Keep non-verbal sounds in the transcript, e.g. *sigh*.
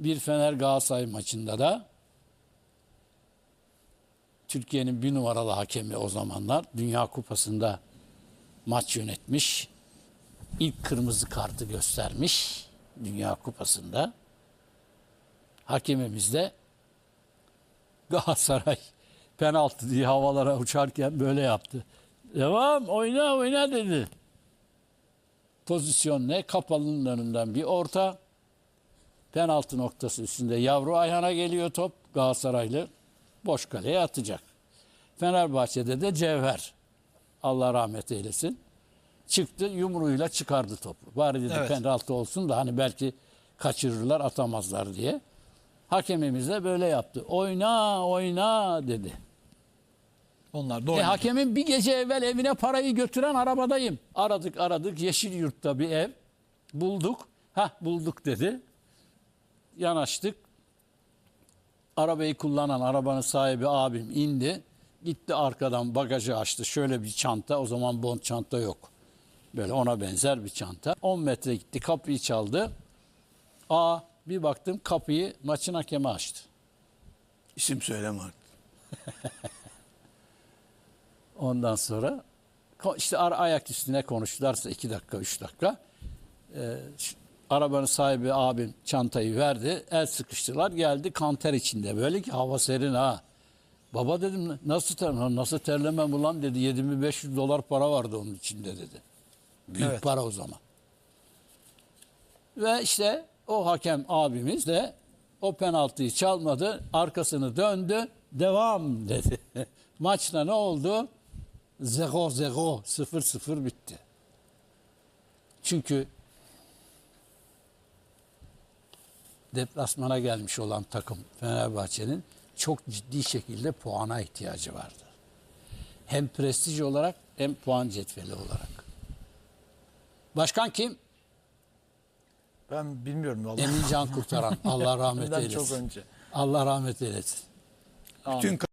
Bir Fener Galatasaray maçında da Türkiye'nin bir numaralı hakemi o zamanlar Dünya Kupası'nda maç yönetmiş. İlk kırmızı kartı göstermiş Dünya Kupası'nda. Hakemimiz de Galatasaray penaltı diye havalara uçarken böyle yaptı. Devam oyna oyna dedi. Pozisyon ne? Kapalının önünden bir orta. Penaltı noktası üstünde yavru ayağına geliyor top. Galatasaraylı boş kaleye atacak. Fenerbahçe'de de Cevher. Allah rahmet eylesin. Çıktı yumruğuyla çıkardı topu. Bari dedi Evet. penaltı olsun da hani belki kaçırırlar atamazlar diye. Hakemimiz de böyle yaptı. Oyna oyna dedi. Onlar da E, hakemin bir gece evvel evine parayı götüren arabadayım. Aradık aradık Yeşil Yurt'ta bir ev bulduk. Ha bulduk dedi. Yanaştık. Arabayı kullanan arabanın sahibi abim indi. Gitti arkadan bagajı açtı. Şöyle bir çanta. O zaman bond çanta yok. Böyle ona benzer bir çanta. 10 metre gitti kapıyı çaldı. Aa bir baktım kapıyı maçın hakemi açtı. İsim söyleme artık. *laughs* Ondan sonra işte ayak üstüne konuştularsa iki dakika, üç dakika. Ee, arabanın sahibi abim çantayı verdi. El sıkıştılar. Geldi kanter içinde. Böyle ki hava serin ha. Baba dedim nasıl terlemem, nasıl terlemem ulan dedi. 7500 dolar para vardı onun içinde dedi. Büyük Evet. para o zaman. Ve işte o hakem abimiz de o penaltıyı çalmadı. Arkasını döndü. Devam dedi. *laughs* Maçta ne oldu? 0-0 0-0 bitti. Çünkü deplasmana gelmiş olan takım Fenerbahçe'nin çok ciddi şekilde puana ihtiyacı vardı. Hem prestij olarak hem puan cetveli olarak. Başkan kim? Ben bilmiyorum vallahi. Emin Can Kurtaran. *laughs* Allah rahmet eylesin. çok önce. Allah rahmet eylesin. Bütün